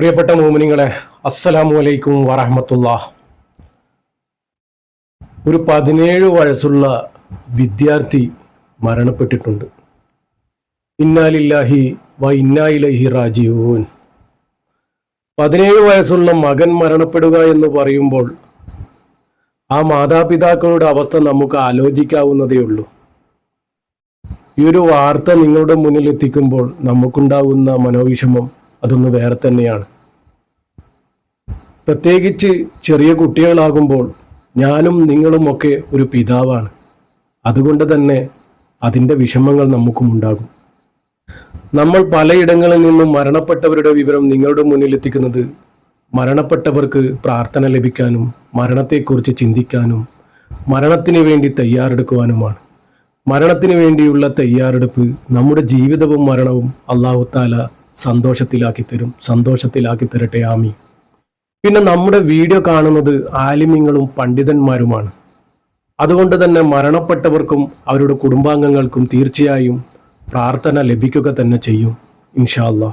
പ്രിയപ്പെട്ട മോമിനിങ്ങളെ അസ്സലാമു അലൈക്കും വറഹമത്തുള്ള. ഒരു പതിനേഴ് വയസ്സുള്ള വിദ്യാർത്ഥി മരണപ്പെട്ടിട്ടുണ്ട്. ഇന്നാലില്ലാഹി വ ഇന്നായിലഹി റാജിയൂൻ പതിനേഴ് വയസ്സുള്ള മകൻ മരണപ്പെടുക എന്ന് പറയുമ്പോൾ ആ മാതാപിതാക്കളുടെ അവസ്ഥ നമുക്ക് ആലോചിക്കാവുന്നതേ ഉള്ളൂ. ഈ ഒരു വാർത്ത നിങ്ങളുടെ മുന്നിൽ എത്തിക്കുമ്പോൾ നമുക്കുണ്ടാകുന്ന മനോവിഷമം അതൊന്ന് വേറെ തന്നെയാണ്. പ്രത്യേകിച്ച് ചെറിയ കുട്ടികളാകുമ്പോൾ ഞാനും നിങ്ങളും ഒക്കെ ഒരു പിതാവാണ്. അതുകൊണ്ട് തന്നെ അതിന്റെ വിഷമങ്ങൾ നമുക്കും ഉണ്ടാകും. നമ്മൾ പലയിടങ്ങളിൽ നിന്നും മരണപ്പെട്ടവരുടെ വിവരം നിങ്ങളുടെ മുന്നിൽ എത്തിക്കുന്നത് മരണപ്പെട്ടവർക്ക് പ്രാർത്ഥന ലഭിക്കാനും മരണത്തെക്കുറിച്ച് ചിന്തിക്കാനും മരണത്തിന് വേണ്ടി തയ്യാറെടുക്കുവാനുമാണ്. മരണത്തിന് വേണ്ടിയുള്ള തയ്യാറെടുപ്പ് നമ്മുടെ ജീവിതവും മരണവും അള്ളാഹു താല സന്തോഷത്തിലാക്കി തരും സന്തോഷത്തിലാക്കി തരട്ടെ ആമി പിന്നെ നമ്മുടെ വീഡിയോ കാണുന്നത് ആലിമ്യങ്ങളും പണ്ഡിതന്മാരുമാണ്. അതുകൊണ്ട് തന്നെ മരണപ്പെട്ടവർക്കും അവരുടെ കുടുംബാംഗങ്ങൾക്കും തീർച്ചയായും പ്രാർത്ഥന ലഭിക്കുക തന്നെ ചെയ്യും ഇൻഷാല്ല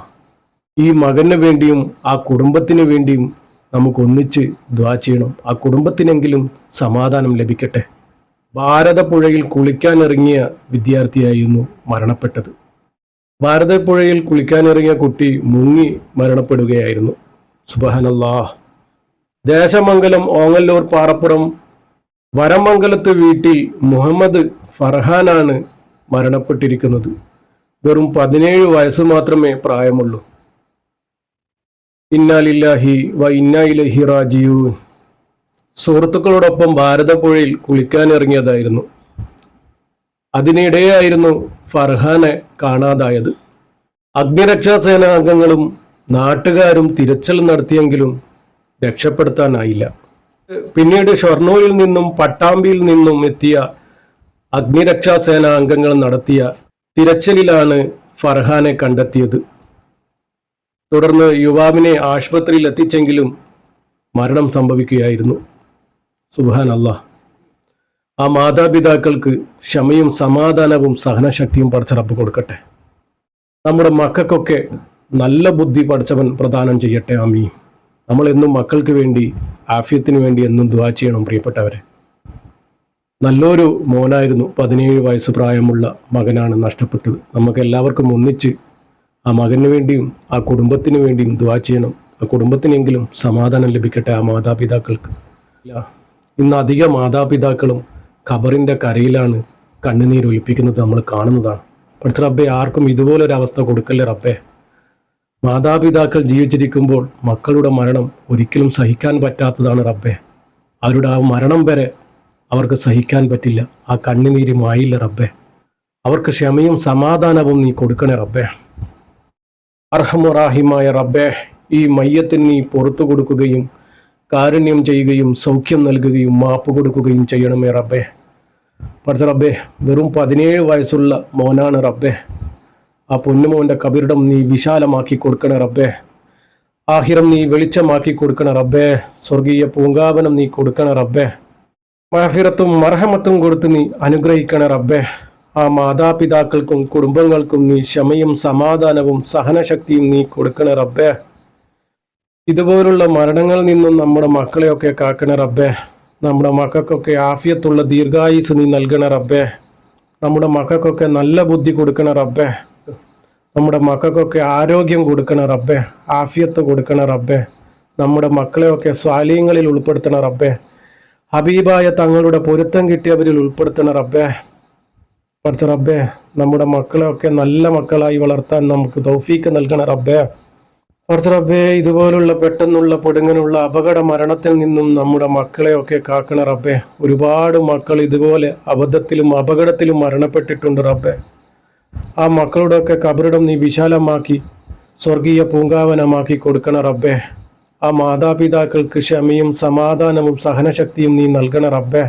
ഈ മകന് വേണ്ടിയും ആ കുടുംബത്തിന് വേണ്ടിയും നമുക്ക് ഒന്നിച്ച് ദ്വാ ചെയ്യണം. ആ കുടുംബത്തിനെങ്കിലും സമാധാനം ലഭിക്കട്ടെ. ഭാരതപ്പുഴയിൽ കുളിക്കാനിറങ്ങിയ വിദ്യാർത്ഥിയായിരുന്നു മരണപ്പെട്ടത്. ഭാരതപ്പുഴയിൽ കുളിക്കാനിറങ്ങിയ കുട്ടി മുങ്ങി മരണപ്പെടുകയായിരുന്നു. സുബഹനല്ലാ ദേശമംഗലം ഓങ്ങല്ലൂർ പാറപ്പുറം വരമംഗലത്ത് വീട്ടിൽ മുഹമ്മദ് ഫർഹാനാണ് മരണപ്പെട്ടിരിക്കുന്നത്. വെറും പതിനേഴ് വയസ്സ് മാത്രമേ പ്രായമുള്ളൂ. ഇന്നാലില്ലാഹി വ ഇന്നായിലഹി റാജിയൂൻ സുഹൃത്തുക്കളോടൊപ്പം ഭാരതപ്പുഴയിൽ കുളിക്കാനിറങ്ങിയതായിരുന്നു. അതിനിടെയായിരുന്നു ഫർഹാനെ കാണാതായത്. അഗ്നിരക്ഷാ സേനാ അംഗങ്ങളും നാട്ടുകാരും തിരച്ചിൽ നടത്തിയെങ്കിലും രക്ഷപ്പെടുത്താനായില്ല. പിന്നീട് ഷൊർണൂരിൽ നിന്നും പട്ടാമ്പിയിൽ നിന്നും എത്തിയ അഗ്നിരക്ഷാ സേനാ അംഗങ്ങൾ നടത്തിയ തിരച്ചിലിലാണ് ഫർഹാനെ കണ്ടെത്തിയത്. തുടർന്ന് യുവാവിനെ ആശുപത്രിയിൽ എത്തിച്ചെങ്കിലും മരണം സംഭവിക്കുകയായിരുന്നു. സുബാൻ അള്ളാഹ് ആ മാതാപിതാക്കൾക്ക് ക്ഷമയും സമാധാനവും സഹനശക്തിയും പഠിച്ച റബ്ബ് കൊടുക്കട്ടെ. നമ്മുടെ മക്കൾക്കൊക്കെ നല്ല ബുദ്ധി പഠിച്ചവൻ പ്രദാനം ചെയ്യട്ടെ. ആമീ നമ്മൾ എന്നും മക്കൾക്ക് വേണ്ടി ആഫ്യത്തിന് വേണ്ടി എന്നും ദുവാ ചെയ്യണം പ്രിയപ്പെട്ടവരെ. നല്ലൊരു മോനായിരുന്നു പതിനേഴ് വയസ്സ് പ്രായമുള്ള മകനാണ് നഷ്ടപ്പെട്ടത്. നമുക്ക് എല്ലാവർക്കും ഒന്നിച്ച് ആ മകന് വേണ്ടിയും ആ കുടുംബത്തിന് വേണ്ടിയും ദുവാ ചെയ്യണം. ആ കുടുംബത്തിനെങ്കിലും സമാധാനം ലഭിക്കട്ടെ ആ മാതാപിതാക്കൾക്ക്. ഇന്ന് അധിക മാതാപിതാക്കളും ഖബറിന്റെ കരയിലാണ് കണ്ണുനീർ ഒലിപ്പിക്കുന്നത് നമ്മൾ കാണുന്നതാണ്. പഠിച്ച റബ്ബെ ആർക്കും ഇതുപോലൊരു അവസ്ഥ കൊടുക്കല്ലേ റബ്ബെ? മാതാപിതാക്കൾ ജീവിച്ചിരിക്കുമ്പോൾ മക്കളുടെ മരണം ഒരിക്കലും സഹിക്കാൻ പറ്റാത്തതാണ് റബ്ബെ. അവരുടെ ആ മരണം വരെ അവർക്ക് സഹിക്കാൻ പറ്റില്ല. ആ കണ്ണുനീരുമായില്ല റബ്ബെ. അവർക്ക് ക്ഷമയും സമാധാനവും നീ കൊടുക്കണേ റബ്ബെ. അർഹമുറാഹിമായ റബ്ബെ ഈ മയ്യത്തിന് നീ പുറത്തു കൊടുക്കുകയും കാരുണ്യം ചെയ്യുകയും സൗഖ്യം നൽകുകയും മാപ്പ് കൊടുക്കുകയും ചെയ്യണമേ റബ്ബേ. പഠിച്ച റബ്ബേ വെറും പതിനേഴ് വയസ്സുള്ള മോനാണ് റബ്ബേ. ആ പൊന്നുമോന്റെ കബിരിടം നീ വിശാലമാക്കി കൊടുക്കണേ റബ്ബേ. ആഹിരം നീ വെളിച്ചമാക്കി കൊടുക്കണേ റബ്ബേ. സ്വർഗീയ പൂങ്കാവനം നീ കൊടുക്കണേ റബ്ബേ. മഹഫിറത്തും മർഹമത്തും കൊടുത്ത് നീ അനുഗ്രഹിക്കണേ റബ്ബേ. ആ മാതാപിതാക്കൾക്കും കുടുംബങ്ങൾക്കും നീ ക്ഷമയും സമാധാനവും സഹനശക്തിയും നീ കൊടുക്കണേ റബ്ബേ. ഇതുപോലുള്ള മരണങ്ങളിൽ നിന്നും നമ്മുടെ മക്കളെയൊക്കെ കാക്കണ റബ്ബേ. നമ്മുടെ മക്കൾക്കൊക്കെ ആഫിയത്തുള്ള ദീർഘായുസ് നീ നൽകണ റബ്ബേ. നമ്മുടെ മക്കൾക്കൊക്കെ നല്ല ബുദ്ധി കൊടുക്കണ റബ്ബേ. നമ്മുടെ മക്കൾക്കൊക്കെ ആരോഗ്യം കൊടുക്കണ റബ്ബേ. ആഫിയത്ത് കൊടുക്കണ റബ്ബേ. നമ്മുടെ മക്കളെയൊക്കെ സ്വാലീയങ്ങളിൽ ഉൾപ്പെടുത്തണ റബ്ബേ. ഹബീബായ തങ്ങളുടെ പൊരുത്തം കിട്ടിയവരിൽ ഉൾപ്പെടുത്തണ റബ്ബേ. പഠിച്ച റബ്ബേ നമ്മുടെ മക്കളെയൊക്കെ നല്ല മക്കളായി വളർത്താൻ നമുക്ക് തൗഫീക്ക് നൽകണ റബ്ബേ. കുറച്ച് ഇതുപോലുള്ള പെട്ടെന്നുള്ള പൊടുങ്ങനുള്ള അപകട മരണത്തിൽ നിന്നും നമ്മുടെ മക്കളെയൊക്കെ കാക്കണ റബ്ബേ. ഒരുപാട് മക്കൾ ഇതുപോലെ അബദ്ധത്തിലും അപകടത്തിലും മരണപ്പെട്ടിട്ടുണ്ട് റബ്ബേ. ആ മക്കളുടെയൊക്കെ കബറിടം നീ വിശാലമാക്കി സ്വർഗീയ പൂങ്കാവനമാക്കി കൊടുക്കണ റബ്ബേ. ആ മാതാപിതാക്കൾക്ക് ക്ഷമയും സമാധാനവും സഹനശക്തിയും നീ നൽകണ റബ്ബേ.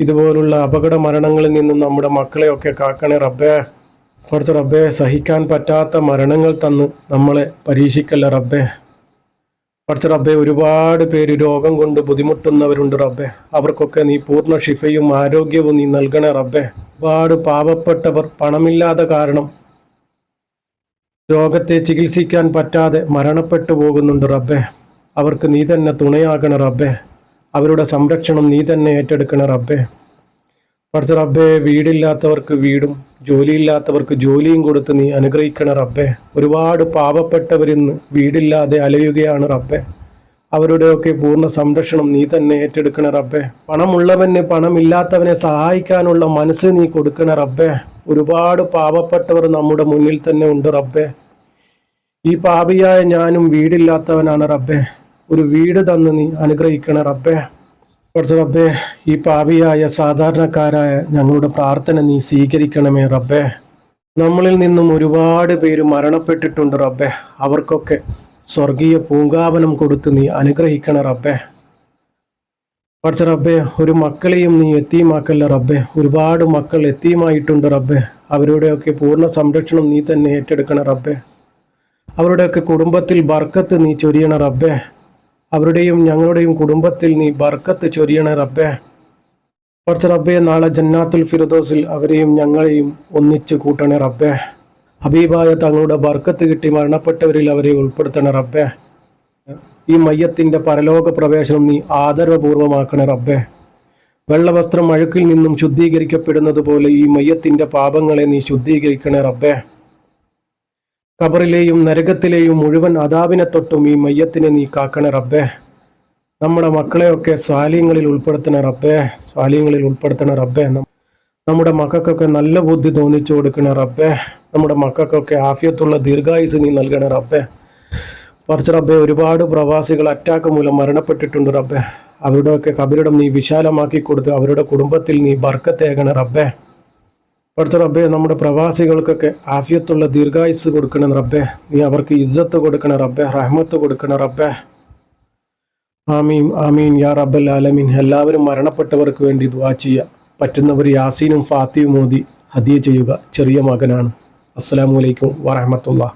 ഇതുപോലുള്ള അപകട മരണങ്ങളിൽ നിന്നും നമ്മുടെ മക്കളെയൊക്കെ കാക്കണേ റബ്ബേ. കുറച്ച് റബ്ബെ സഹിക്കാൻ പറ്റാത്ത മരണങ്ങൾ തന്ന് നമ്മളെ പരീക്ഷിക്കല്ല റബ്ബെ. കുറച്ച് റബ്ബെ ഒരുപാട് പേര് രോഗം കൊണ്ട് ബുദ്ധിമുട്ടുന്നവരുണ്ട് റബ്ബെ. അവർക്കൊക്കെ നീ പൂർണ ഷിഫയും ആരോഗ്യവും നീ നൽകണേ റബ്ബെ. ഒരുപാട് പാവപ്പെട്ടവർ പണമില്ലാതെ കാരണം രോഗത്തെ ചികിത്സിക്കാൻ പറ്റാതെ മരണപ്പെട്ടു പോകുന്നുണ്ട് റബ്ബെ. അവർക്ക് നീ തന്നെ തുണയാകണ റബ്ബെ. അവരുടെ സംരക്ഷണം നീ തന്നെ ഏറ്റെടുക്കണ റബ്ബെ. കുറച്ച് റബ്ബെ വീടില്ലാത്തവർക്ക് വീടും ജോലിയില്ലാത്തവർക്ക് ജോലിയും കൊടുത്ത് നീ അനുഗ്രഹിക്കണ റബ്ബെ. ഒരുപാട് പാവപ്പെട്ടവരിന്ന് വീടില്ലാതെ അലയുകയാണ് റബ്ബെ. അവരുടെയൊക്കെ പൂർണ സംരക്ഷണം നീ തന്നെ ഏറ്റെടുക്കണ റബ്ബെ. പണമുള്ളവന് പണമില്ലാത്തവനെ സഹായിക്കാനുള്ള മനസ്സ് നീ കൊടുക്കണ റബ്ബെ. ഒരുപാട് പാവപ്പെട്ടവർ നമ്മുടെ മുന്നിൽ തന്നെ ഉണ്ട് റബ്ബെ. ഈ പാപിയായ ഞാനും വീടില്ലാത്തവനാണ് റബ്ബെ. ഒരു വീട് തന്ന് നീ അനുഗ്രഹിക്കണ റബ്ബെ. കുറച്ച് റബ്ബെ ഈ പാപിയായ സാധാരണക്കാരായ ഞങ്ങളുടെ പ്രാർത്ഥന നീ സ്വീകരിക്കണമേ റബ്ബെ. നമ്മളിൽ നിന്നും ഒരുപാട് പേര് മരണപ്പെട്ടിട്ടുണ്ട് റബ്ബെ. അവർക്കൊക്കെ സ്വർഗീയ പൂങ്കാവനം കൊടുത്ത് നീ അനുഗ്രഹിക്കണ റബ്ബെ. പഠിച്ച റബ്ബെ ഒരു മക്കളെയും നീ എത്തിയുമാക്കല്ല റബ്ബെ. ഒരുപാട് മക്കൾ എത്തിയുമായിട്ടുണ്ട് റബ്ബെ. അവരുടെയൊക്കെ പൂർണ സംരക്ഷണം നീ തന്നെ ഏറ്റെടുക്കണ റബ്ബെ. അവരുടെയൊക്കെ കുടുംബത്തിൽ ബർക്കത്ത് നീ ചൊരിയണ റബ്ബെ. അവരുടെയും ഞങ്ങളുടെയും കുടുംബത്തിൽ നീ ബർക്കത്ത് ചൊരിയണേ റബ്ബേ. കുറച്ച് റബ്ബെ നാളെ ജന്നാത്തുൽ ഫിറദോസിൽ അവരെയും ഞങ്ങളെയും ഒന്നിച്ച് കൂട്ടണേ റബ്ബേ. ഹബീബായ തങ്ങളുടെ ബർക്കത്ത് കിട്ടി മരണപ്പെട്ടവരിൽ അവരെ ഉൾപ്പെടുത്തണേ റബ്ബേ. ഈ മയ്യത്തിന്റെ പരലോക പ്രവേശനം നീ ആദരവപൂർവമാക്കണേ റബ്ബേ. വെള്ളവസ്ത്രം അഴുക്കിൽ നിന്നും ശുദ്ധീകരിക്കപ്പെടുന്നത് പോലെ ഈ മയ്യത്തിന്റെ പാപങ്ങളെ നീ ശുദ്ധീകരിക്കണേ റബ്ബെ. കബറിലെയും നരകത്തിലെയും മുഴുവൻ അതാവിനെ തൊട്ടും ഈ മയ്യത്തിനെ നീ കാക്കണേ റബ്ബേ. നമ്മുടെ മക്കളെയൊക്കെ സ്വാലിയങ്ങളിൽ ഉൾപ്പെടുത്തണ റബ്ബെ. സ്വാലിയങ്ങളിൽ ഉൾപ്പെടുത്തണ റബ്ബെ. നമ്മുടെ മക്കൾക്കൊക്കെ നല്ല ബുദ്ധി തോന്നിച്ചു കൊടുക്കണ റബ്ബേ. നമ്മുടെ മക്കൾക്കൊക്കെ ആഫിയത്തുള്ള ദീർഘായുസ് നീ നൽകണ റബ്ബേ. പറിച്ച റബ്ബെ ഒരുപാട് പ്രവാസികൾ അറ്റാക്ക് മൂലം മരണപ്പെട്ടിട്ടുണ്ട് റബ്ബെ. അവരുടെയൊക്കെ കബരിടം നീ വിശാലമാക്കി കൊടുത്ത് അവരുടെ കുടുംബത്തിൽ നീ ബർക്കത്തേകണ റബ്ബെ. പഠിച്ച റബ്ബെ നമ്മുടെ പ്രവാസികൾക്കൊക്കെ ആഫിയത്തുള്ള ദീർഘായുസ് കൊടുക്കണം റബ്ബെ. നീ അവർക്ക് ഇജ്ജത്ത് കൊടുക്കണം റബ്ബെ റഹ്മത്ത് കൊടുക്കണം റബ്ബെ. ആമീൻ ആമീൻ യാ റബ്ബൽ ആലമീൻ. എല്ലാവരും മരണപ്പെട്ടവർക്ക് വേണ്ടി ദുവാ ചെയ്യുക. പറ്റുന്നവർ യാസീനും ഫാത്തിയും മോദി ഹദിയ ചെയ്യുക. ചെറിയ മകനാണ്. അസ്സലാമു അലൈക്കും വറഹമത്തുള്ള